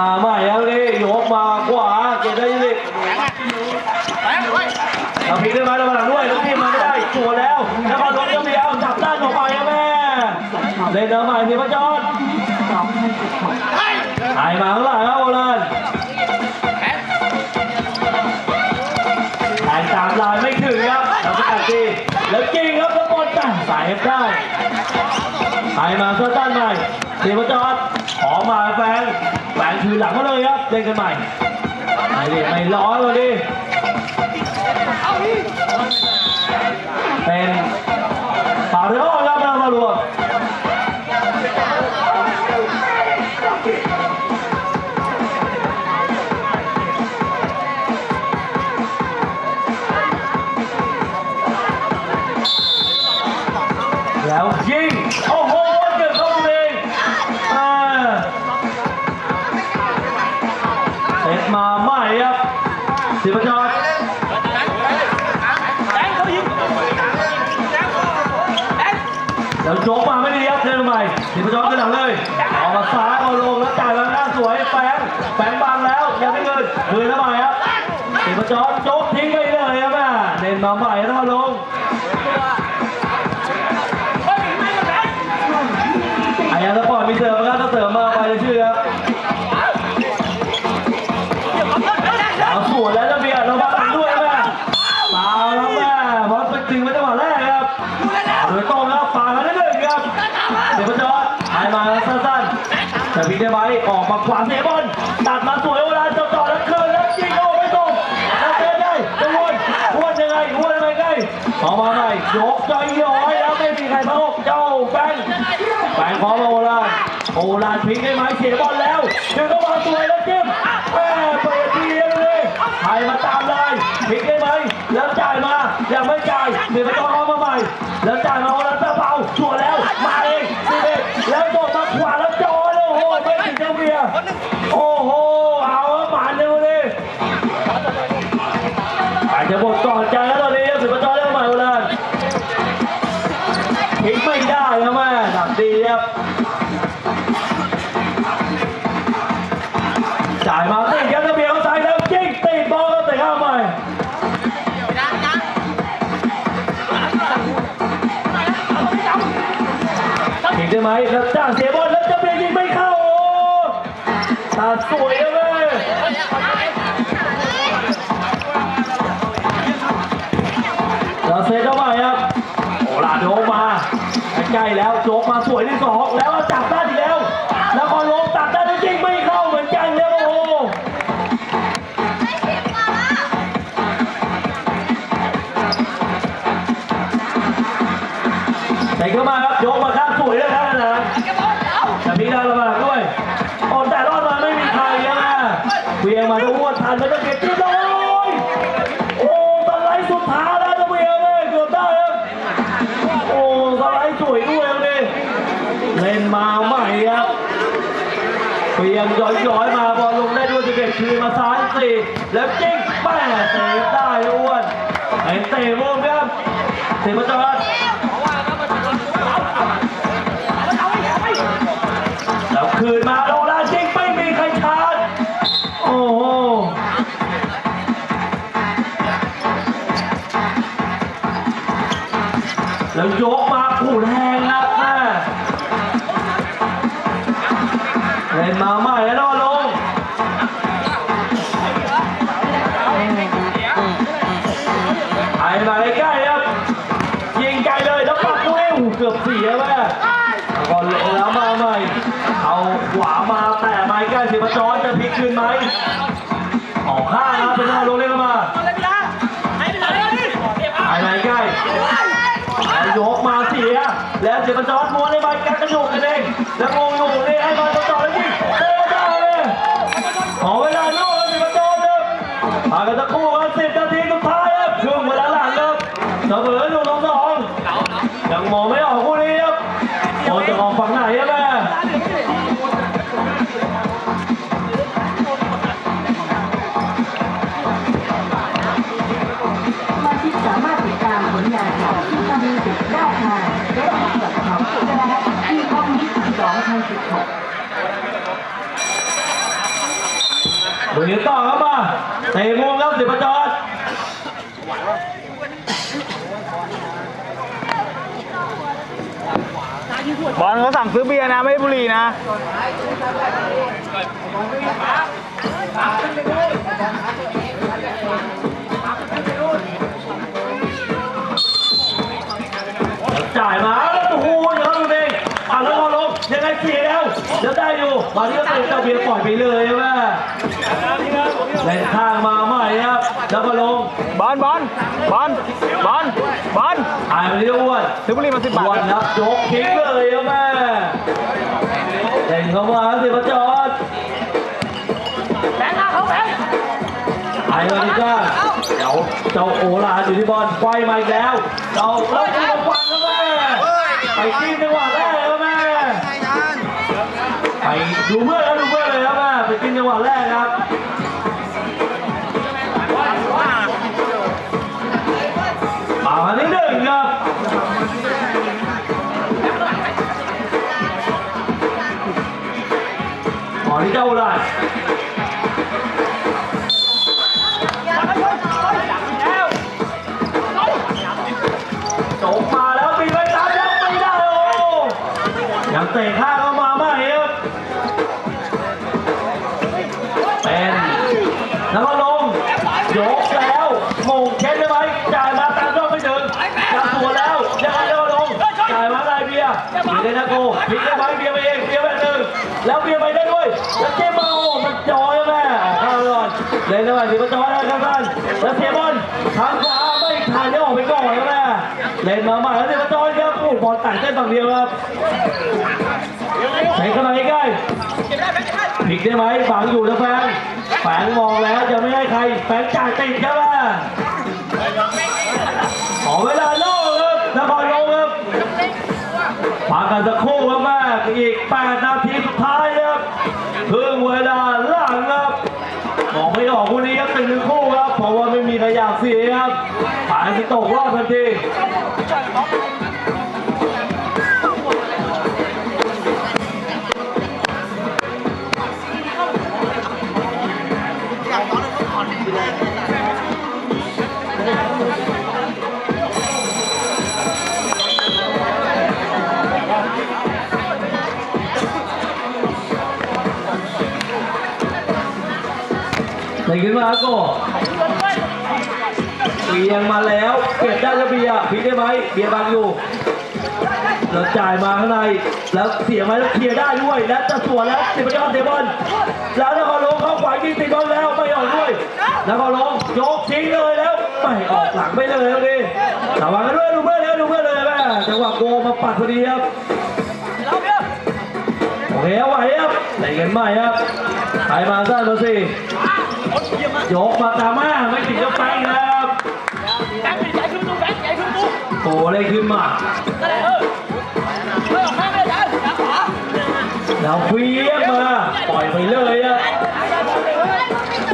มาใหม่แล้วนี่ยกมาขวาเก็บได้ยังไงเราพีได้ไหมเราหลังด้วยลูกทีมมาไม่ได้ตัวแล้วแล้วก็ลงเดียวจับด้านออกไปครับแม่เล่นเอาใหม่ทีพระจอนไอ้มาข้างหลังครับโอเลนแต่งตามลายไม่ถึงครับแล้วก็ตัดทีแล้วจริงครับแล้วบอลแต่สายได้ ไปมาเพื่อต้านใหม่เสียประจอดขอมาแฟนแฟนถือหลังมาเลยครับเล่นกันใหม่ไม่ดิไม่ร้อยเลยดิเป็นปาเรโอ สิบประจอมโจ๊กทิ้งไปเลยครับแม่เล่นมาใหม่แล้วเอาลงไอ้ยังสปอร์ตมีเสริมครับถ้าเสริมมาไปจะชื่อครับเอาสวนแล้วจะเบียดเราบ้างด้วยแม่ตาแล้วแม่บอลไปถึงไว้จังหวะแรกครับโดยตรงแล้วฝ่ามาได้เลยครับเดี๋ยวพจอหายมาสั้นๆแต่พีเดบายออกมาขวางเสียบอลตัด ใกล้ออกมาใหม่ยกจอยย้อยแล้วไม่มีใครโอกเจ้าแบงค์แบงค์ของโอลานโอลานพลิกได้ไหมเสียบอลแล้วเดินเข้ามาสวยแล้วจิ้มแม่เปิดทีเดียวเลยใครมาตามเลยพลิกได้ไหมแล้วจ่ายมายังไม่จ่ายเดี๋ยวไปต้อง ไม่ได้นะแม่หนักดีครับจ่ายมาติดครับระเบียงซ้ายแล้วยิงติดบอลก็เตะเข้าใหม่ยิงได้ไหมแล้วจ้างเสียบอลแล้วจะเบียงยิงไม่เข้าโอ้ตาสวย แล้วจิ้งแป้เซฟได้อ้วนไอ้เตะมุมครับเตะประจอนแล้วคืนมา ไอ้ เตะมุมครับสิบประจอดบอลเขาสั่งซื้อเบียร์นะ ไม่ใช่บุหรี่นะ จ่ายมาแล้วโอ้โหอย่างนั้นดูดิอะแล้วก็ลงยังไงเสียแล้วเดี๋ยวได้อยู่มาที่ก็เตะเจ้าเบียร์ปล่อยไปเลยใช่ไหม เล่นข้างมาใหม่ครับ แล้วก็ลงบอลบอลบอลบอลบอลถ่ายไปที่อ้วนซื้อบุหรี่มาสิบบาทอ้วนครับยกทิ้งเลยครับแม่เล่นเข้ามาสิประจอดแบงค์เขาแบงค์ไอ้วันนี้ก็เดี๋ยวเจ้าโอลานอยู่ที่บอลไฟมาอีกแล้วเจ้าเล่นที่บอลครับแม่ไปจิ้มจังหวะแรกครับแม่ไปดูเมื่อแล้วดูเมื่อเลยครับแม่ไปจิ้มจังหวะแรกครับ แล้วเจมมาโอ้มันจอยแม่ข้าไปก่อนเลยนะว่าสิมันจอยได้วครับท่านแล้วเสียบอลทางขวาไม่ทันจะออกไปก่อนแล้วแม่เล่นมาใหม่แล้วเสียมันจอยครับโอ้บอลต่างเส้นฝั่งเดียวครับใส่เข้ามาใกล้ๆผิดได้ไหมฝังอยู่นะแฟนแฝงมองแล้วจะไม่ให้ใครแฝงจ่ายติดครับว่าขอเวลาโล่ครับนครลงครับพักกันสักครู่ครับแม่อีก8นา ตกรอบทันทีไหนขึ้นมาโก็เบียงมาแล้วเก็บได้แล้วเบียร์พี เทียร์บังอยู่แล้วจ่ายมาข้างในแล้วเสียไหมแล้วเคลียร์ได้ด้วยแล้วจะสวนแล้วสิบยอดเดบอลแล้วนครหลวงเข้าขวายิงติดบอลแล้วไม่ออกด้วยนครหลวงยกทิ้งเลยแล้วไม่ออกหลังไปเลยครับดิระวังกันด้วยดูเมื่อแล้วดูเมื่อเลยแม่จังหวะโกมาปัดพอดีครับโอเคเอาไหวครับไหนกันใหม่ครับไปมาซ่าตัวสี่ยกมาตามาไม่ติดก็แปงนะ ครับโอ้เลยขึ้นมาแล้วเฟียงมาปล่อยไปเลยอะ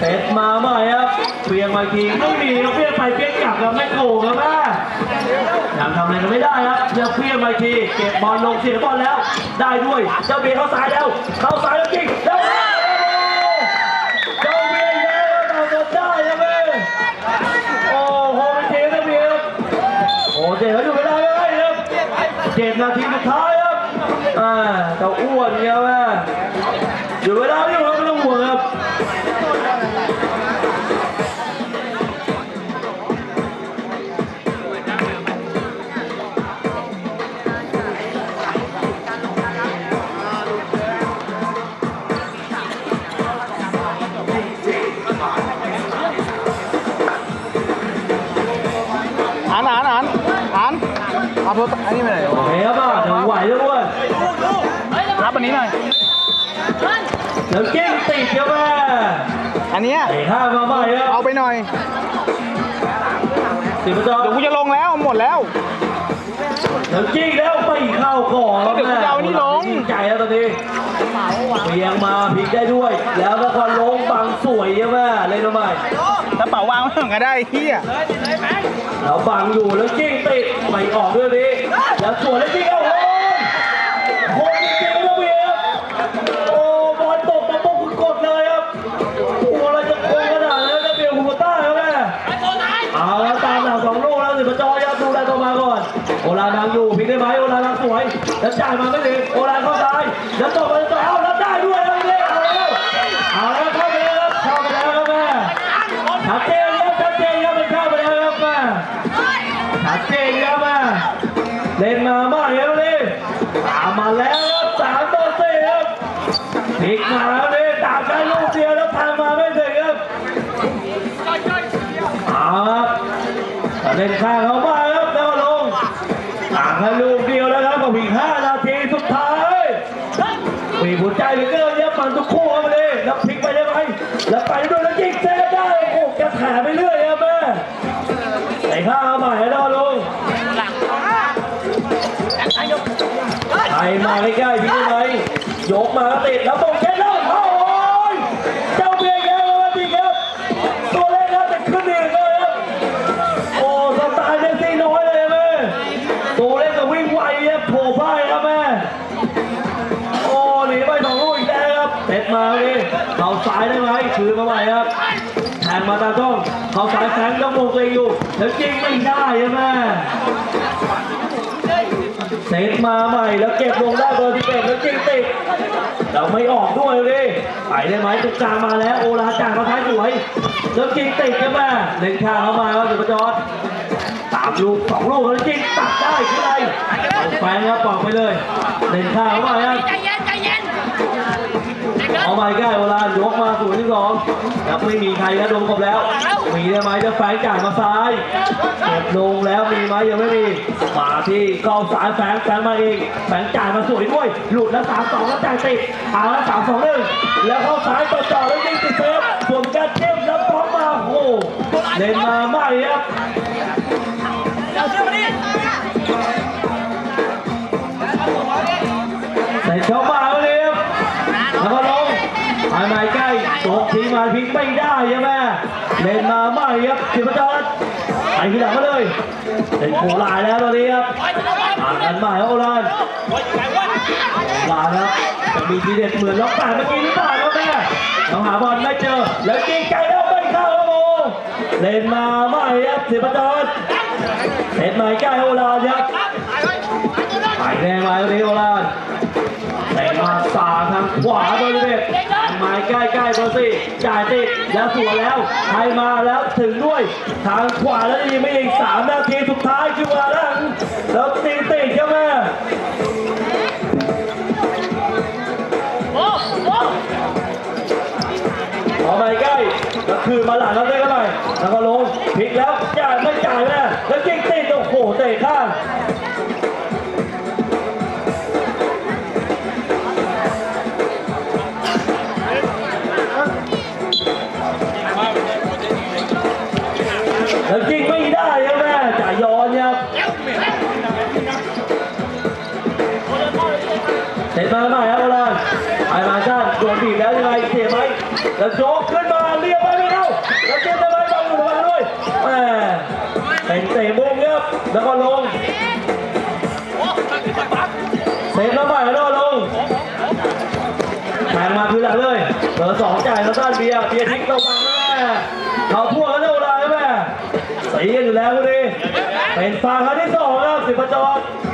เซตมาใหม่ครับเฟียงมาอีกทีไม่มีเฟียงไปเฟียงกลับกับแม่โกงครับแม่ยังทำอะไรกันไม่ได้ครับเดี๋ยวเฟียงมาทีเก็บบอลลงเสียบอลแล้ว ได้ด้วยเจ้าเบียร์เข้าซ้ายแล้ว เข้าซ้ายแล้วจริงแล้ว เจ้าเบียร์แล้วเราจะได้ยังไงโอ้โหเป็นเทนะเบียร์โอ้เจ๋งอยู่ไม่ได้เลยครับเจ็ดนาทีสุดท้ายครับอ่าเจ้าอ้วนเนี่ยแม่อยู่ เวลาที่เราไม่ต้องห่วงครับอ่านอ่านอ่านอ่านเอาเพิ่มอันนี้ไปไหนโอเคครับอะเดี๋ยวไหวแล้วอ้วนรับอันนี้หน่อยเดี๋ยวเก้ง ติดครับแม่อันเนี้ยเตะข้ามมาใหม่ครับเอาไปหน่อยสิบประจอเดี๋ยวกูจะลงแล้วหมดแล้วเดี๋ยวจี้แล้วไม่เข้าก่อนเดี๋ยวกูจะเอานี่ลง ยิใจแล้วตอนนี้เบียงมาพลิกได้ด้วย แล้วก็คนลงบังสวยใช่ไหมเล่นทำไมกระเป๋าวางไว้ก่อนก็ได้เฮียแล้วบังอยู่แล้วจิ้งติดไม่ออกด้วยดิแล้วสวนแล้วจิ้งเอา แล้วจ่ายมาไม่ถึงโอลาเข้าซ้ายแล้วตกมาต่อเอาแล้วได้ อ องมงตัวเองอยู่แล้วจริงไม่ได้ครับแม่เซตมาใหม่แล้วเก็บลงได้เบอร์ที่เอ็ดแล้วจริงติดเราไม่ออกด้วยเลยไปได้ไหมตรงกลางมาแล้ว โอลาจ่ายมาท้ายสวยแล้วจริงติดกันมาเล่นข้างเข้ามาครับสุภจรสามลูกสองลูกแล้วจริงตัดได้ขึ้นไปเอาแฟนครับปอกไปเลยเล่นข้างเข้ามาครับ เย็นใจเย็นเด็กเกินเอาไปใกล้โอลานยกมาศูนย์ที่สองแล้วไม่มีใครนะโดนครบแล้ว มีได้ไหมจะแฝงจ่ายมาซ้ายเก็บลงแล้วมีไหมยังไม่มีมาที่กองสายแฝงแฝงมาเองแฝงจ่ายมาสวยด้วย หลุดแล้วสามสองแล้วจ่ายติดเอาแล้วสามสองหนึ่งแล้วเข้าซ้ายต่อจ่อแล้วยิงติดเซฟส่วนการเจ็บแล้วป้อมมาโอ้โหเล่นมาไม่ครับเอาเสื้อมาดิใส่เข้ามา ไปใหม่ใกล้ตกทีมาพิกไม่ได้ใช่ไหมเล่นมาไม่ครับสิบจอดไปทีหลังมาเลยเป็นโคลายแล้วตอนนี้ครับอ่านกันใหม่ครับโอรานลาครับจะมีทีเด็ดเหมือนล็อกแปดเมื่อกี้หรือเปล่าครับแม่ต้องหาบอลไม่เจอ แล้วยิงไกลแล้วไม่เข้าครับโมเล่นมาไม่ครับสิบจอดเห็นม่ใกล้โอรานครับไปแดงมาตรงนี้โอรา นเตะมาสาทางขวาเบอร์เด็ดไม้ใกล้ๆเบอร์สี่จ่ายติดแล้วสวนแล้วใครมาแล้วถึงด้วย ทางขวาแล้วยิงไม่อีกสามนาทีสุดท้ายคือมาแล้วแล้วตีติดใช่ไหมโอ้โหขอไปใกล้แล้วคืนมาหลังแล้วได้ก็หน่อยแล้วก็ลงพลิกแล้วจ่ายไม่จ่ายแม่แล้วยิงติดโอ้โหเตะข้าง แล้วโจกขึ้นมาเรียบไปไม่เข้าแล้วเจ็บทำไมบอลอยู่มาด้วยแหมเป็นเตะมุมครับแล้วก็ลงเตะมาใหม่แล้วลงแทงมาคือหลังเลยเบอร์สองจ่ายแล้วด้านเบียร์เบียร์ทิ้งตรงมาแม่เขาพวกแล้วโอลานแม่ตีกันอยู่แล้วพอดีเป็นฟางครั้งที่สองครับสิบประจรปี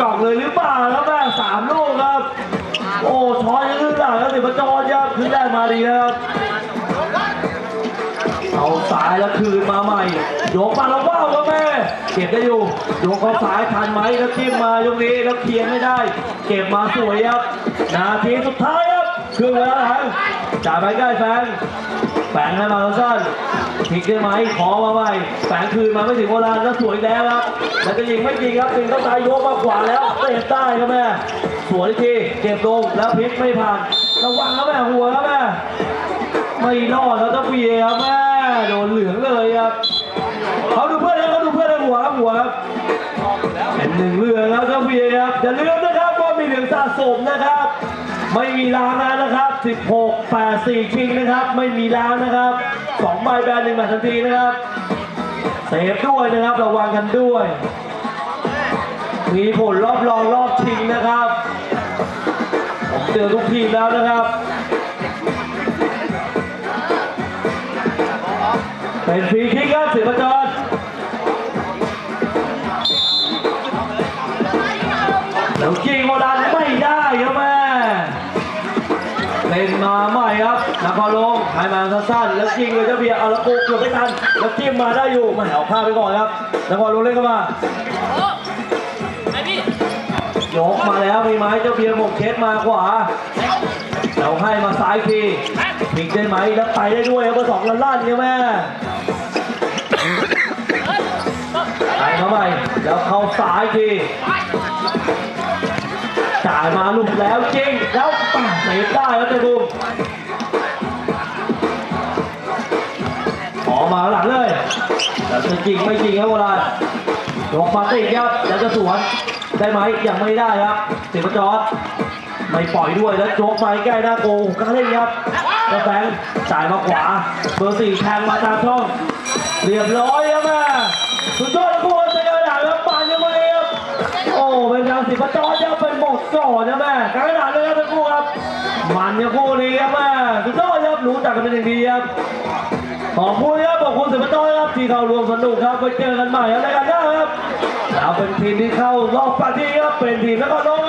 กล่องเลยหรือเปล่าครับแม่สามลูกครับ โอ้ช้อนยังสิบประจรครับขึ้นแรกมาดีนะครับเอาสายแล้วคืนมาใหม่โยกมาแล้วว้าวครับแม่เก็บได้อยู่โยกเขาสายทันไหมแล้วจิ้มมาตรงนี้แล้วเคลียร์ไม่ได้ เก็บมาสวยครับนาทีสุดท้ายครับ ครึ่งเวลาหลังจ่ายไปใกล้แฟนแฝงให้มาสั้นพลิกได้ไหมขอมาใหม่แฝงคืนมาไม่ถึงเวลาแล้วสวยแล้วครับแล้วจะยิงไม่ยิงครับถึงต้องตายโยกมาขวาแล้วเตะใต้ครับแม่สวยทีเก็บลงแล้วพลิกไม่ผ่านระวังครับแม่หัวครับแม่ไม่รอดแล้วต้องเบียครับแม่โดนเหลืองเลยครับเขาดูเพื่อนนะเขาดูเพื่อนในหัวครับหัวครับเป็นหนึ่งเรื่องแล้วก็เบียครับอย่าลืมนะครับว่ามีเหลืองสะสมนะครับ ไม่มีล้างแล้วนะครับ 16 8 4คิงนะครับ ไม่มีล้างนะครับ2ใบแบนหนึ่งแมตช์ทันทีนะครับเซฟด้วยนะครับระวังกันด้วย มีผลรอบรองรอบชิงนะครับผมเตือทุกทีมแล้วนะครับเป็นฟรีคิกครับสิบประจรแล้วยิงโมดันไม่ได้ครับแม่เล่นมาใหม่ครับนครลงให้มา สั้นๆแล้วยิงเลยเจ้าเบียร์เอาละปุกเกือบไม่ทันแล้วจิ้มมาได้อยู่ไม่เอาพลาไปก่อนครับนครลงเล่นเข้ามาโอ้ไอพี่ยกมาแล้วมีไม้เจ้าเบียร์หมกเคสมาขวาเราให้มาซ้ายทีพลิกได้ไหมแล้วไปได้ด้วยครับเบอร์สองลันลั่นเนี่ยแม่ไปเข้าไปแล้วเข้าซ้ายทีจ่ายมาลุกแล้วจริงแล้วปาเซฟได้ครับเตะบุม ออกมาหลังเลยแต่จะจริงไม่จริงครับโบราณยกมาติดครับแล้วจะสวนได้ไหมยังไม่ได้ครับเสียประจอดไม่ปล่อยด้วยแล้วโจกไปใกล้หน้าโกงก็เล่นครับกระแฟงจ่ายมาขวา เบอร์สี่แทงมาตามช่องเรียบร้อยครับแม่สุดยอดทุกคนเป็นกระดาษแล้วปานยังไงครับโอ้เป็นทางสิบประจอนครับเป็นหมดก่อนนะแม่กระดาษเลยครับเป็นคู่ครับมันเนี่ยคู่นี้ครับแม่สุดยอดครับรู้จักกันเป็นอย่างดีครับ ขอบคุณครับขอบคุณสิบประจอนครับที่เข้ารวมสนุกครับไปเจอกันใหม่อะไรกันหน้าครับเราเป็นทีมที่เข้ารอบปฏิครับเป็นทีมแล้วก็ลง